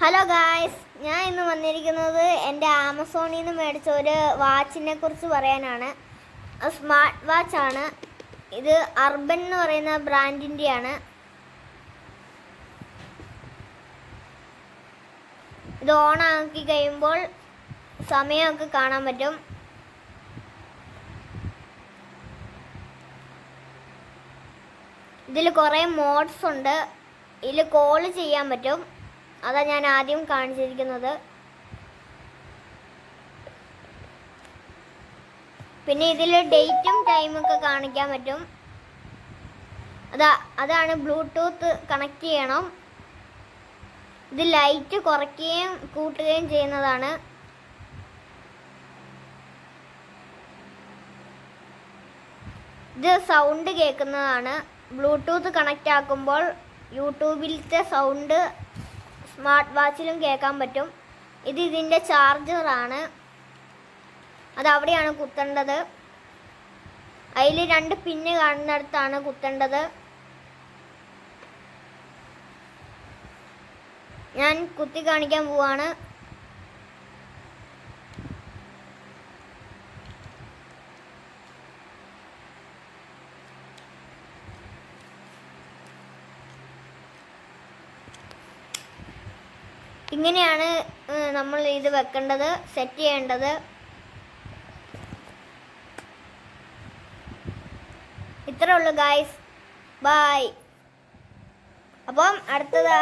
Hello guys ഞാൻ ഇന്ന് വന്നിരിക്കുന്നത് എന്റെ ആമസോണിൽ നിന്ന് മേടിച്ച ഒരു വാച്ചിനെ കുറിച്ച് പറയാനാണ്. സ്മാർട്ട് വാച്ച് ആണ്. ഇത് അർബൻ എന്ന് പറയുന്ന ബ്രാൻഡിന്റെയാണ് ഇത് ഓൺ ആക്കി കഴിയുമ്പോൾ സമയമൊക്കെ കാണാൻ പറ്റും. ഇതിൽ കുറേ മോഡ്സ് ഉണ്ട്. ഇതിൽ കോൾ ചെയ്യാൻ പറ്റും. അതാ ഞാൻ ആദ്യം കാണിച്ചിരിക്കുന്നത്. പിന്നെ ഇതിൽ ഡേറ്റും ടൈമും ഒക്കെ കാണിക്കാൻ പറ്റും. അതാ അതാണ് ബ്ലൂടൂത്ത് കണക്ട് ചെയ്യണം. ഇത് ലൈറ്റ് കുറയ്ക്കുകയും കൂട്ടുകയും ചെയ്യുന്നതാണ്. ഇത് സൗണ്ട് കേൾക്കുന്നതാണ്. ബ്ലൂടൂത്ത് കണക്റ്റ് ആക്കുമ്പോൾ യൂട്യൂബിലത്തെ സൗണ്ട് സ്മാർട്ട് വാച്ചിലും കേൾക്കാൻ പറ്റും. ഇത് ഇതിന്റെ ചാർജറാണ്. അത് അവിടെയാണ് കുത്തേണ്ടത്. അതിൽ രണ്ട് പിന്ന് കാണുന്നിടത്താണ് കുത്തേണ്ടത്. ഞാൻ കുത്തി കാണിക്കാൻ പോവാണ്. ഇങ്ങനെയാണ് നമ്മൾ ഇത് വെക്കേണ്ടത് സെറ്റ് ചെയ്യേണ്ടത്. ഇത്രേ ഉള്ളൂ ഗായ്സ് ബായ് അപ്പം അടുത്തത്